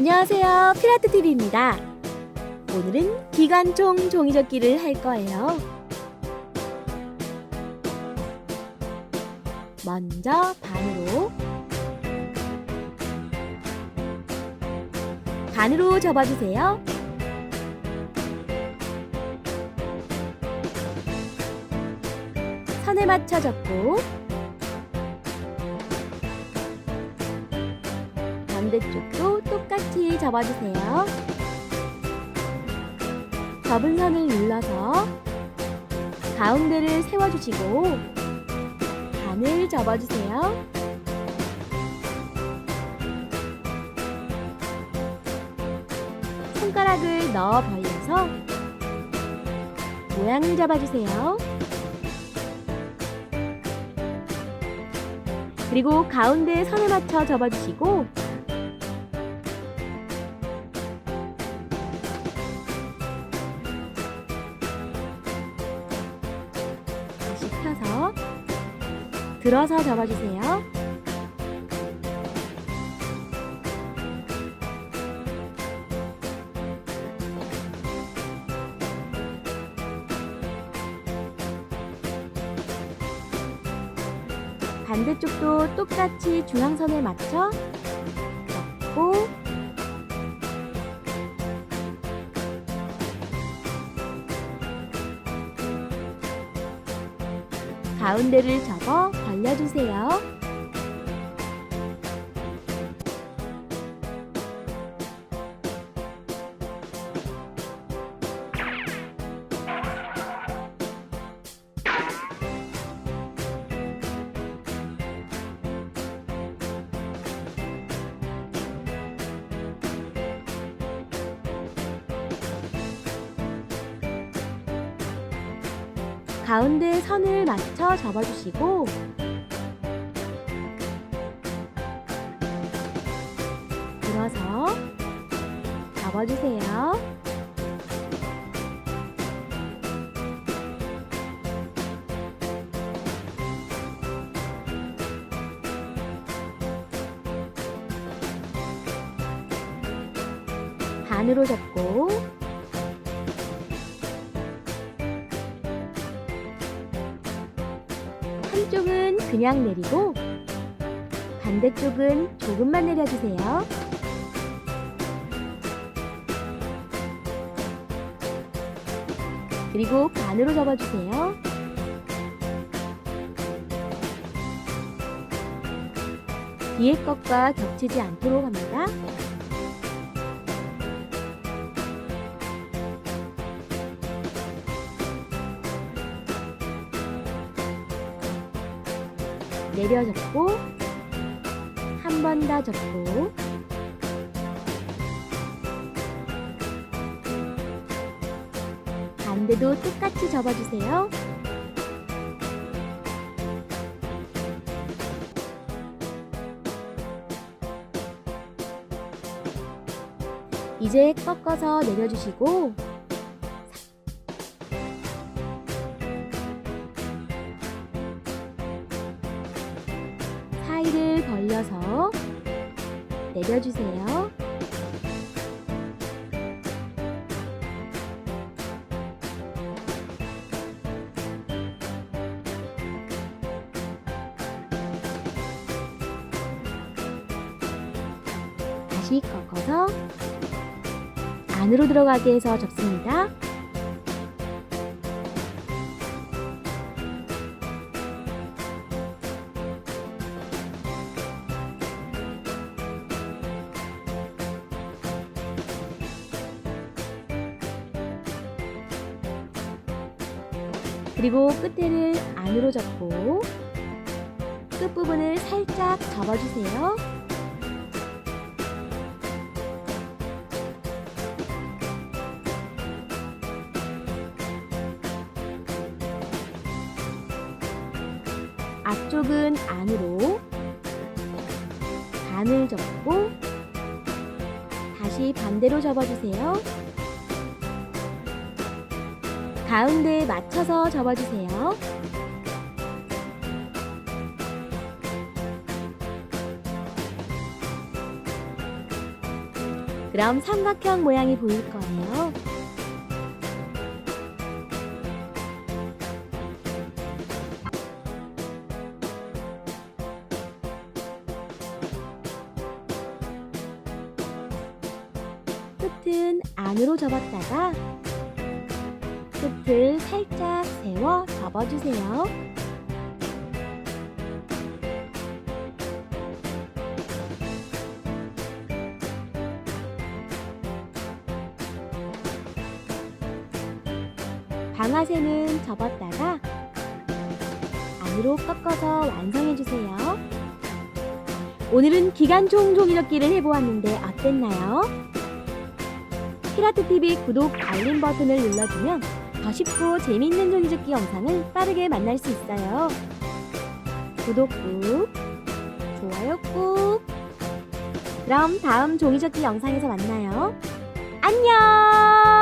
안녕하세요. 피라트 TV입니다. 오늘은 기관총 종이접기를 할 거예요. 먼저 반으로 반으로 접어주세요. 선에 맞춰 접고 반대쪽도 똑같이 접어주세요. 접은 선을 눌러서 가운데를 세워주시고 반을 접어주세요. 손가락을 넣어 벌려서 모양을 잡아주세요. 그리고 가운데 선에 맞춰 접어주시고 들어서 접어주세요. 반대쪽도 똑같이 중앙선에 맞춰 접고 가운데를 접어 벌려주세요. 가운데 선을 맞춰 접어주시고 들어서 접어주세요. 반으로 접고 한쪽은 그냥 내리고 반대쪽은 조금만 내려주세요. 그리고 반으로 접어주세요. 뒤에 것과 겹치지 않도록 합니다. 내려 접고 한 번 더 접고 반대도 똑같이 접어주세요. 이제 꺾어서 내려주시고 벌려서 내려주세요. 다시 꺾어서 안으로 들어가게 해서 접습니다. 그리고 끝에를 안으로 접고 끝부분을 살짝 접어주세요. 앞쪽은 안으로 반을 접고 다시 반대로 접어주세요. 가운데에 맞춰서 접어주세요. 그럼 삼각형 모양이 보일 거예요. 끝은 안으로 접었다가 끝을 살짝 세워 접어주세요. 방아쇠는 접었다가 안으로 꺾어서 완성해주세요. 오늘은 기관총 종이접기를 해보았는데 어땠나요? 피라트TV 구독 알림 버튼을 눌러주면 더 쉽고 재미있는 종이접기 영상을 빠르게 만날 수 있어요. 구독 꾹, 좋아요 꾹. 그럼 다음 종이접기 영상에서 만나요. 안녕!